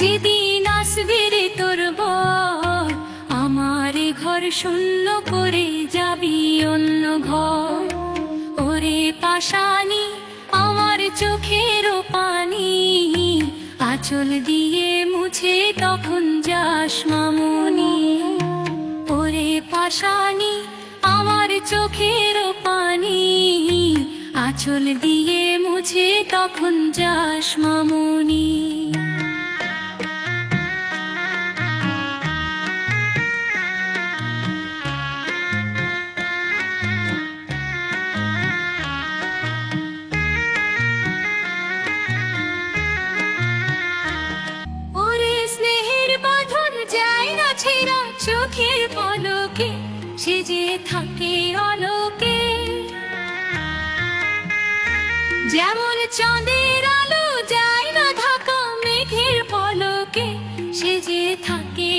যেদিন আসবে রে তোর বর, আমার ঘর শূন্য করে যাবি অন্য ঘর। ওরে পাশানি আমার চোখের পানি, আঁচল দিয়ে মুছে তখন যাস মামুনি। ওরে পাশানি আমার চোখের পানি, আঁচল দিয়ে মুছে তখন যাস মামুনি। সে যে থাকে অলোকে, যেমন চাঁদের আলো যায় না ঢাকা মেঘের পলকে, সে যে থাকে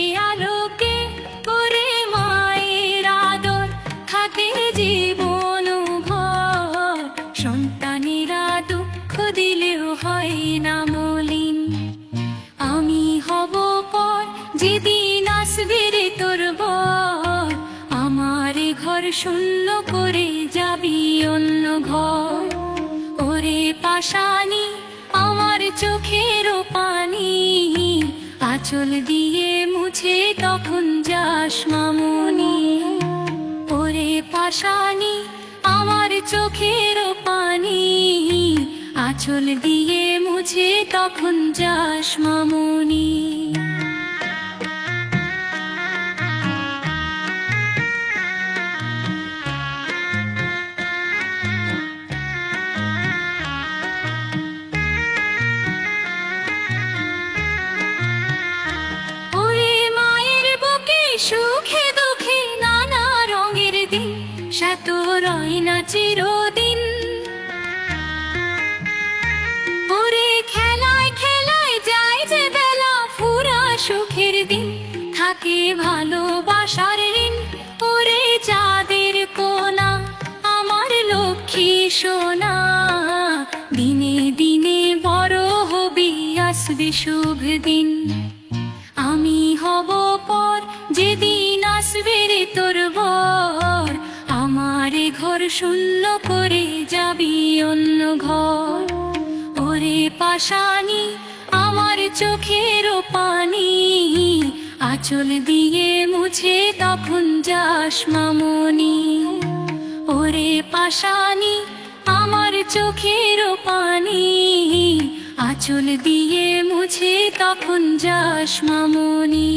শূন্য করে যাবি অন্য ঘর। ওরে পাশানি আমার চোখের পানি। আঁচল দিয়ে মুছে তখন যাস মামনি। ওরে পাশানি আমার চোখের পানি। আঁচল দিয়ে মুছে তখন যাস মামুনি। না চিরদিন। খেলায় খেলায় যায় যে সুখের দিন। থাকে ভালোবাসার ঋণ, ওরে চাঁদের কোনা, আমার লক্ষ্মী সোনা। দিনে দিনে বড় হবি, আসবে শুভ দিন। আমি হব পর, যেদিন আসবে রে তোর বর। ঘর শূন্য করে যাবি অন্য ঘর। ওরে পাশানি আমার চোখের পানি, আঁচল দিয়ে মুছে তখন যাস মামনি। ওরে পাশানি আমার চোখের পানি, আঁচল দিয়ে মুছে তখন যাস মামনি।